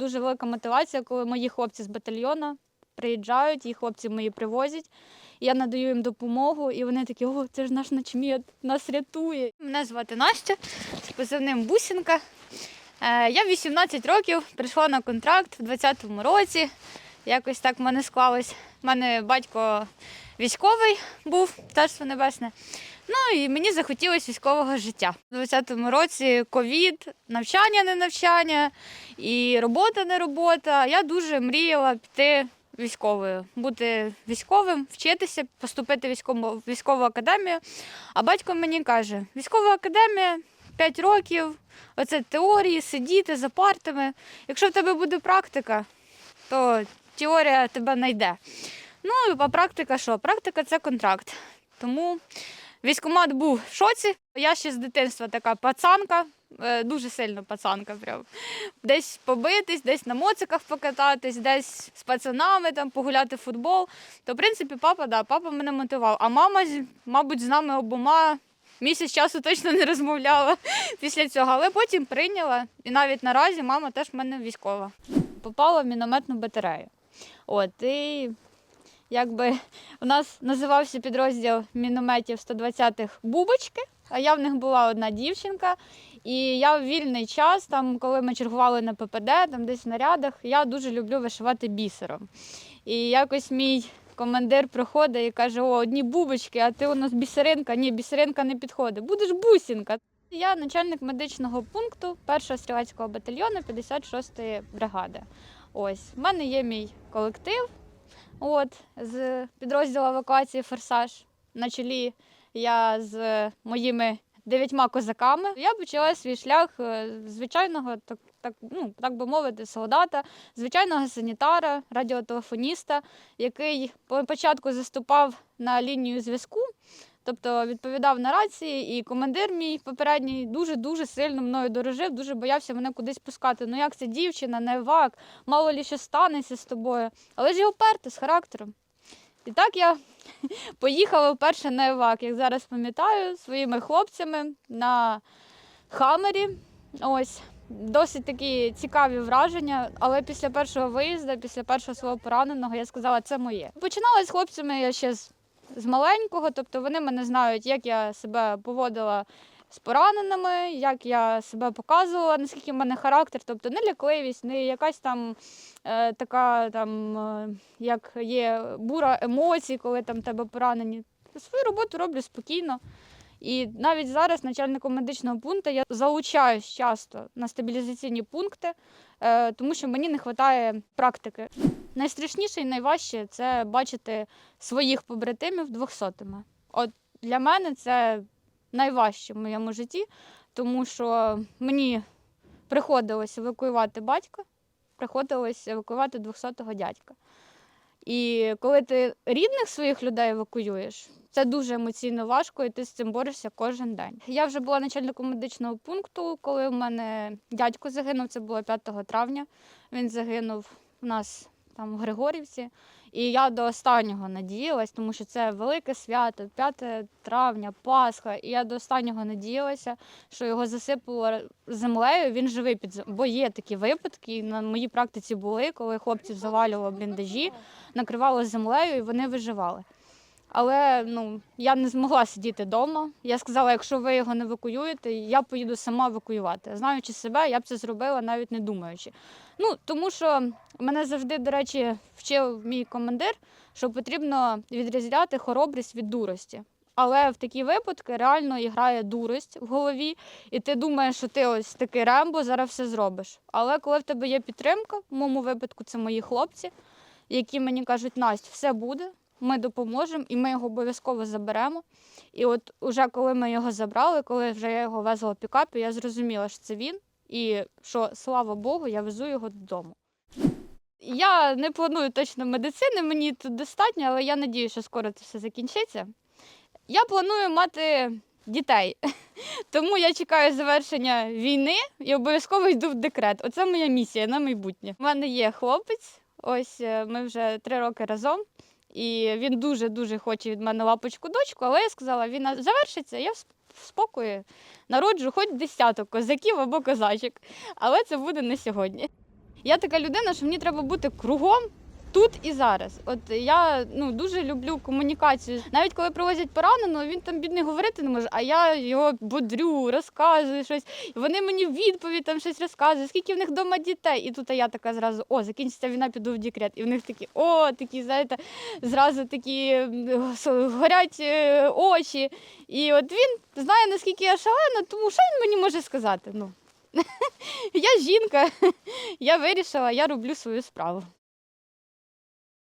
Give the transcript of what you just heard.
дуже велика мотивація, коли мої хлопці з батальйону приїжджають, їх хлопці мої привозять. Я надаю їм допомогу, і вони такі, о, це ж наш начмет, нас рятує. Мене звати Настя, з позивним Бусінка. Е, Я 18 років прийшла на контракт в 20-му році. Якось так в мене склалось. У мене батько військовий був, царство небесне. Ну і мені захотілося військового життя. У 20-му році ковід, навчання не навчання, і робота не робота. Я дуже мріяла піти військовою, бути військовим, вчитися, поступити в військову, військову академію. А батько мені каже: військова академія 5 років, оце теорії, сидіти за партами. Якщо в тебе буде практика, то теорія тебе знайде. Ну, а практика що? Практика це контракт. Тому військкомат був в шоці. Я ще з дитинства така пацанка, е, дуже сильно пацанка. Прям. Десь побитись, десь на моциках покататись, десь з пацанами там погуляти в футбол. То, в принципі, папа, да, папа мене мотивував. А мама, мабуть, з нами обома місяць часу точно не розмовляла після цього, але потім прийняла. І навіть наразі мама теж в мене військова. Попала в мінометну батарею. От, і якби у нас називався підрозділ мінометів 120-х Бубочки, а я в них була одна дівчинка. І я в вільний час, там, коли ми чергували на ППД, там десь в нарядах, я дуже люблю вишивати бісером. І якось мій командир приходить і каже: О, одні бубочки, а ти у нас бісеринка. Ні, бісеринка не підходить. Будеш бусінка. Я начальник медичного пункту 1-го стрілецького батальйону 56-ї бригади. Ось, в мене є мій колектив. От, з підрозділу евакуації Форсаж. На чолі я з моїми дев'ятьма козаками. Я почала свій шлях е, звичайного, так, так, ну, так би мовити, солдата, звичайного санітара, радіотелефоніста, який по- початку заступав на лінію зв'язку. Тобто відповідав на рації, і командир мій попередній дуже-дуже сильно мною дорожив, дуже боявся мене кудись пускати. Ну як це дівчина, не евак, мало лі що станеться з тобою. Але ж я вперта з характером. І так я поїхала вперше на евак, як зараз пам'ятаю, своїми хлопцями на хамері. Ось. Досить такі цікаві враження, але після першого виїзду, після першого свого пораненого, я сказала, це моє. Починала з хлопцями я ще з, з маленького, тобто вони мене знають, як я себе поводила з пораненими, як я себе показувала, наскільки в мене характер, тобто не лякливість, не якась там е, така, там, е, як є бура емоцій, коли там тебе поранені. Свою роботу роблю спокійно. І навіть зараз начальником медичного пункту я залучаюсь часто на стабілізаційні пункти, е, тому що мені не вистачає практики. Найстрашніше і найважче це бачити своїх побратимів двохсотими. От для мене це найважче в моєму житті, тому що мені приходилось евакуювати батька, приходилось евакуювати 200-го дядька. І коли ти рідних своїх людей евакуюєш, це дуже емоційно важко, і ти з цим борешся кожен день. Я вже була начальником медичного пункту, коли в мене дядько загинув, це було 5 травня. Він загинув у нас там в Григорівці. І я до останнього надіялась, тому що це велике свято, 5 травня, Пасха. І я до останнього надіялася, що його засипало землею. Він живий під зем- Бо є такі випадки, і на моїй практиці були, коли хлопців завалювало бліндажі, накривало землею, і вони виживали. Але ну, я не змогла сидіти вдома. Я сказала, якщо ви його не евакуюєте, я поїду сама евакуювати. Знаючи себе, я б це зробила, навіть не думаючи. Ну, тому що мене завжди, до речі, вчив мій командир, що потрібно відрізняти хоробрість від дурості. Але в такі випадки реально грає дурость в голові, і ти думаєш, що ти ось такий рембо, зараз все зробиш. Але коли в тебе є підтримка, в моєму випадку це мої хлопці, які мені кажуть, Настя, все буде, ми допоможемо і ми його обов'язково заберемо. І от уже коли ми його забрали, коли вже я його везла в пікапі, я зрозуміла, що це він, і що слава Богу, я везу його додому. Я не планую точно медицини, мені тут достатньо, але я надію, що скоро це все закінчиться. Я планую мати дітей, тому я чекаю завершення війни і обов'язково йду в декрет. Оце моя місія на майбутнє. У мене є хлопець, ось е, ми вже три роки разом. І він дуже-дуже хоче від мене лапочку дочку, але я сказала, війна завершиться, я в спокої народжу хоч десяток козаків або козачок. Але це буде не сьогодні. Я така людина, що мені треба бути кругом. Тут і зараз. От я ну дуже люблю комунікацію. Навіть коли привозять пораненого, він там бідний говорити не може, а я його бодрю, розказую щось. Вони мені в відповідь там щось розказують, скільки в них вдома дітей. І тут я така зразу: о, закінчиться війна, піду в декрет. І в них такі, о, такі, знаєте, зразу такі горять е, очі. І от він знає, наскільки я шалена, тому що він мені може сказати? Ну, я жінка, я вирішила, я роблю свою справу.